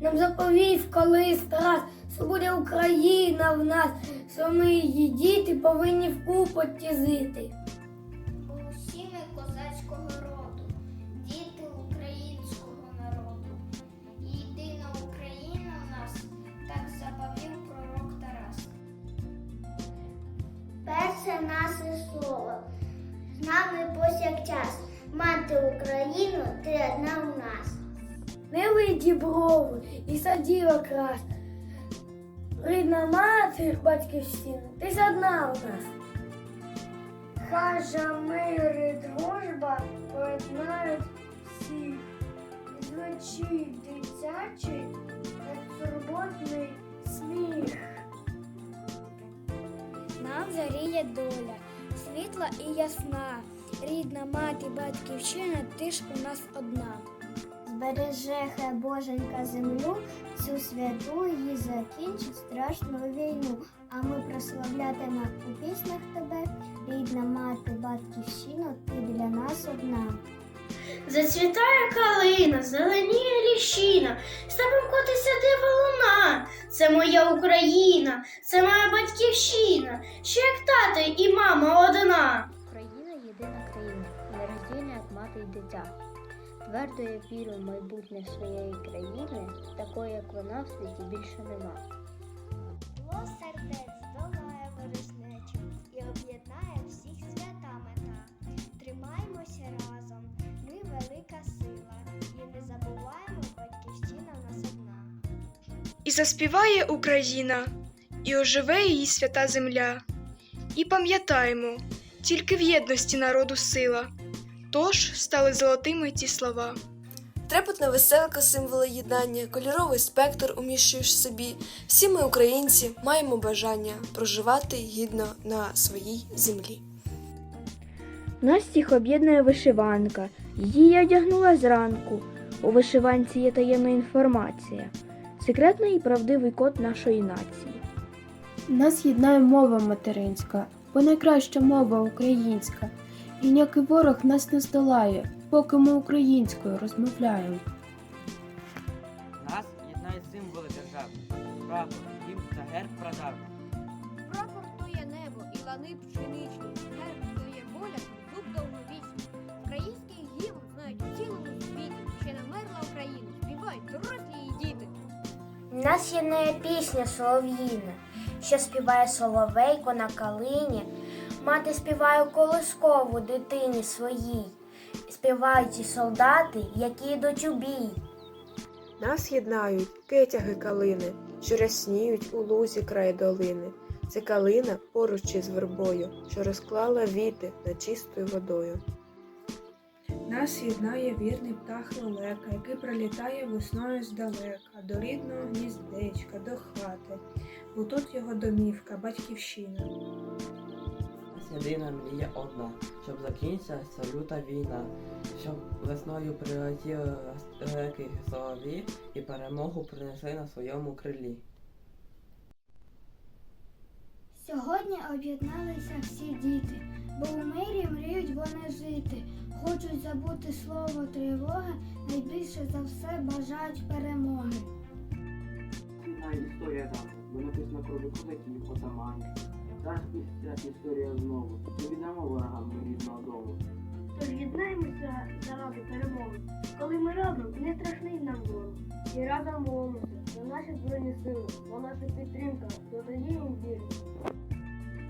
Нам заповів колись Тарас, що буде Україна в нас, що ми її діти повинні в купоті жити. Усі ми козацького роду, діти українського народу. Єдина Україна в нас, так заповів пророк Тарас. Перше наше слово. З нами повсякчас. Мати Україну, ти одна у нас. Милий діброви і саділа крас. Рідна матір, батьківщина, ти ж одна у нас. Хажа, мир і дружба поєднають всіх. Звучить дитячий, безтурботний сміх. Нам заріє доля, світла і ясна. Рідна мати, батьківщина, ти ж у нас одна. Збереже хай Боженька землю, цю святу її закінчить страшну війну. А ми прославлятимемо у піснях тебе, рідна мати, батьківщина, ти для нас одна. Зацвітає калина, зеленіє ліщина, степом котиться дива луна. Це моя Україна, це моя батьківщина, що як тато і мама одна. Україна єдина країна, нероздільна як мати й дитя. Твердо я вірю в майбутнє своєї країни, такої, як вона в світі більше нема. Зло сердець долає ворожнечу і об'єднає всіх свята мета. Тримаймося разом, ми велика сила, і не забуваємо, батьківщина нас одна. І заспіває Україна, і оживе її свята земля. І пам'ятаємо, тільки в єдності народу сила. Тож стали золотими ті слова. Трепетна веселка символи єднання, кольоровий спектр уміщуєш в собі. Всі ми, українці, маємо бажання проживати гідно на своїй землі. Нас всіх об'єднує вишиванка. Її я одягнула зранку. У вишиванці є таємна інформація, секретний і правдивий код нашої нації. Нас єднає мова материнська, бо найкраща мова українська. І ніякий ворог нас не здолає, поки ми українською розмовляємо. Нас єднають символи держави, прапор, гімн та герб прадавніх. Прапор то є небо і лани пшеничні, герб то є воля, зуб довговічний. Український гімн знають у цілому світі, ще намерла Україна, співають дорослі і діти. У нас є не пісня солов'їна, що співає соловейко на калині. Мати співає колискову дитині своїй. Співають і солдати, які йдуть у бій. Нас єднають кетяги калини, що рясніють у лузі край долини. Це калина поруч із вербою, що розклала віти над чистою водою. Нас єднає вірний птах лелека, який прилітає весною здалека, до рідного гніздечка, до хати, бо тут його домівка, батьківщина. Єдина мрія одна, щоб закінчилася люта війна, щоб весною прилетіли реки солові і перемогу принесли на своєму крилі. Сьогодні об'єдналися всі діти, бо у мирі мріють вони жити. Хочуть забути слово тривоги, найбільше за все бажають перемоги. Війна історія нам, бо написано про козаків, отаманів. Зараз після історія знову. Не віддамо ворогам ми рідного дому. Тож єднаємося заради перемоги. Коли ми разом, не страшний нам ворог. І разом молимося за наші збройні сили, бо наша підтримка додає їм віру.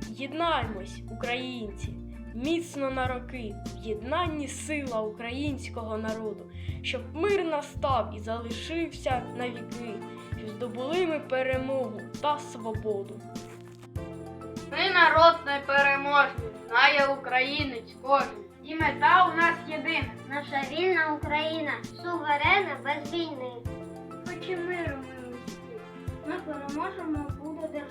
Єднаймось, українці, міцно на роки, в єднанні сила українського народу, щоб мир настав і залишився на віки, щоб здобули ми перемогу та свободу. Ми народ непереможний, знає українець кожен. І мета у нас єдина. Наша вільна Україна, суверена без війни. Хоч і миру ми усі, ми переможемо, буде держава.